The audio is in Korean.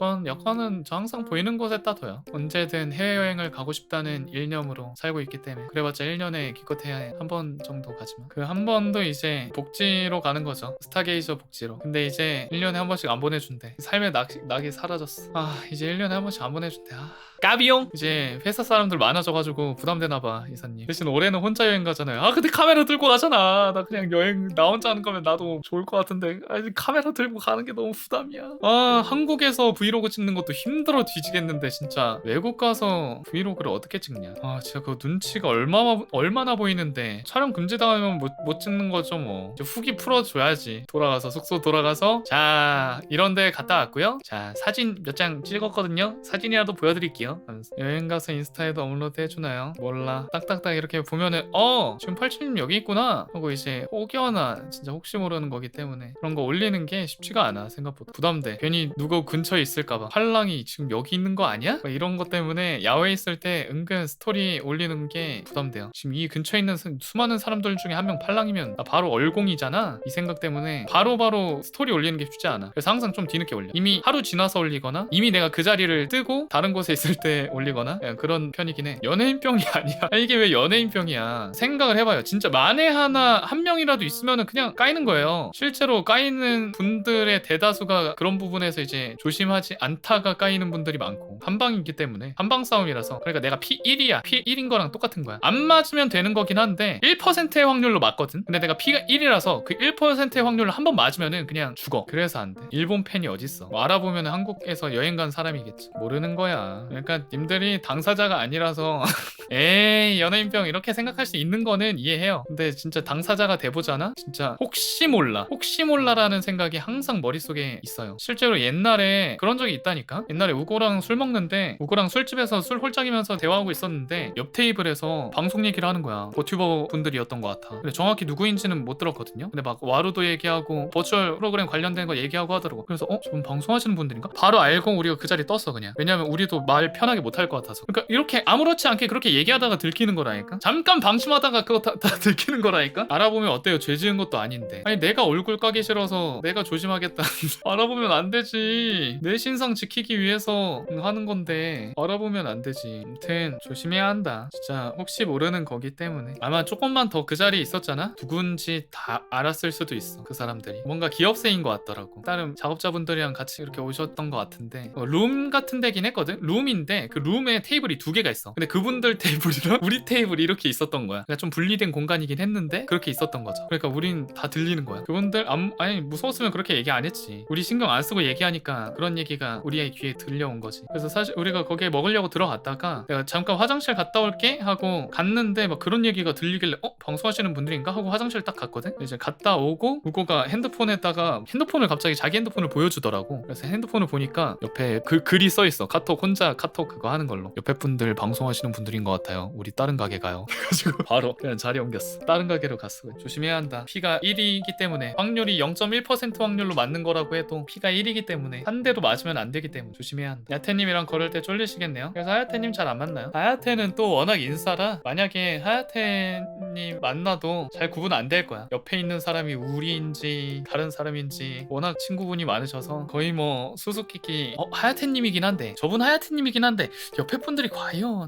여권 여권은 저 항상 보이는 곳에 따둬요. 언제든 해외여행을 가고 싶다는 일념으로 살고 있기 때문에 그래봤자 1년에 기껏해야 한 번 정도 가지만 그 한 번도 이제 복지로 가는 거죠. 스타게이저 복지로. 근데 이제 1년에 한 번씩 안 보내준대. 삶의 낙, 낙이 사라졌어. 아 이제 1년에 한 번씩 안 보내준대. 아. 까비용 이제 회사 사람들 많아져가지고 부담되나봐 이사님 대신 올해는 혼자 여행 가잖아요 아 근데 카메라 들고 가잖아 나 그냥 여행 나 혼자 하는 거면 나도 좋을 것 같은데 아니 카메라 들고 가는 게 너무 부담이야 아 한국에서 브이로그 찍는 것도 힘들어 뒤지겠는데 진짜 외국 가서 브이로그를 어떻게 찍냐? 아 진짜 그 눈치가 얼마나 얼마나 보이는데 촬영 금지당하면 못, 못 찍는 거죠 뭐. 후기 풀어줘야지. 돌아가서 숙소 돌아가서. 자 이런데 갔다 왔고요. 자 사진 몇 장 찍었거든요. 사진이라도 보여드릴게요. 하면서. 여행 가서 인스타에도 업로드 해주나요? 몰라. 딱딱딱 이렇게 보면은 어! 지금 87님 여기 있구나! 하고 이제 혹여나 진짜 혹시 모르는 거기 때문에 그런 거 올리는 게 쉽지가 않아 생각보다. 부담돼. 괜히 누구 근처에 있을 까봐. 팔랑이 지금 여기 있는 거 아니야? 막 이런 것 때문에 야외에 있을 때 은근 스토리 올리는 게 부담돼요. 지금 이 근처에 있는 수- 수많은 사람들 중에 한 명 팔랑이면 나 바로 얼공이잖아? 이 생각 때문에 바로바로 스토리 올리는 게 쉽지 않아. 그래서 항상 좀 뒤늦게 올려. 이미 하루 지나서 올리거나 이미 내가 그 자리를 뜨고 다른 곳에 있을 때 올리거나 약간 그런 편이긴 해. 연예인병이 아니야. 아, 이게 왜 연예인병이야? 생각을 해봐요. 진짜 만에 하나 한 명이라도 있으면 그냥 까이는 거예요. 실제로 까이는 분들의 대다수가 그런 부분에서 이제 조심하지 않다가 까이는 분들이 많고 한방이기 때문에 한방 싸움이라서 그러니까 내가 P1이야. P1인 거랑 똑같은 거야. 안 맞으면 되는 거긴 한데 1%의 확률로 맞거든. 근데 내가 P가 1이라서 그 1%의 확률로 한 번 맞으면은 그냥 죽어. 그래서 안돼. 일본 팬이 어딨어? 뭐 알아보면 한국에서 여행 간 사람이겠지. 모르는 거야. 그러니까 님들이 당사자가 아니라서 에이 연예인병 이렇게 생각할 수 있는 거는 이해해요. 근데 진짜 당사자가 돼보잖아? 진짜 혹시 몰라. 혹시 몰라라는 생각이 항상 머릿속에 있어요. 실제로 옛날에 그런 적이 있다니까? 옛날에 우고랑 술 먹는데 우고랑 술집에서 술 홀짝이면서 대화하고 있었는데 옆 테이블에서 방송 얘기를 하는 거야. 버튜버 분들이었던 것 같아. 근데 정확히 누구인지는 못 들었거든요. 근데 막 와루도 얘기하고 버추얼 프로그램 관련된 거 얘기하고 하더라고. 그래서 어? 저분 방송하시는 분들인가? 바로 알고 우리가 그 자리에 떴어 그냥. 왜냐면 우리도 말 편하게 못 할 것 같아서. 그러니까 이렇게 아무렇지 않게 그렇게 얘기하다가 들키는 거라니까? 잠깐 방심하다가 그거 다, 다 들키는 거라니까? 알아보면 어때요? 죄 지은 것도 아닌데. 아니 내가 얼굴 까기 싫어서 내가 조심하겠다 알아보면 안 되지. 내 신상 지키기 위해서 하는 건데 알아보면 안 되지. 아무튼 조심해야 한다. 진짜 혹시 모르는 거기 때문에. 아마 조금만 더 그 자리에 있었잖아? 누군지 다 알았을 수도 있어 그 사람들이. 뭔가 기업생인 것 같더라고. 다른 작업자분들이랑 같이 이렇게 오셨던 것 같은데. 어, 룸 같은 데긴 했거든? 룸인데 그 룸에 테이블이 두 개가 있어. 근데 그분들 테이블이랑 우리 테이블이 이렇게 있었던 거야. 그러니까 좀 분리된 공간이긴 했는데 그렇게 있었던 거죠. 그러니까 우린 다 들리는 거야. 그분들 안, 아니 무서웠으면 그렇게 얘기 안 했지. 우리 신경 안 쓰고 얘기하니까 그런 얘기 가 우리의 귀에 들려온 거지. 그래서 사실 우리가 거기에 먹으려고 들어갔다가 내가 잠깐 화장실 갔다 올게 하고 갔는데 막 그런 얘기가 들리길래 어? 방송하시는 분들인가? 하고 화장실 딱 갔거든? 이제 갔다 오고 우고가 핸드폰에다가 핸드폰을 갑자기 자기 핸드폰을 보여주더라고. 그래서 핸드폰을 보니까 옆에 그 글이 써 있어. 카톡 혼자 카톡 그거 하는 걸로. 옆에 분들 방송하시는 분들인 것 같아요. 우리 다른 가게 가요. 그래가지고 바로 그냥 자리 옮겼어. 다른 가게로 갔어. 조심해야 한다. P가 1이기 때문에 확률이 0.1% 확률로 맞는 거라고 해도 P가 1이기 때문에 한 대도 맞 으면 안 되기 때문에 조심해야 한다. 야태님이랑 걸을 때 쫄리시겠네요? 그래서 하야태님 잘 안 만나요? 하야태는 또 워낙 인싸라 만약에 하야태님 만나도 잘 구분 안 될 거야. 옆에 있는 사람이 우리인지 다른 사람인지 워낙 친구분이 많으셔서 거의 뭐 수수께끼. 어? 하야태님이긴 한데. 저분 하야태님이긴 한데 옆에 분들이 과연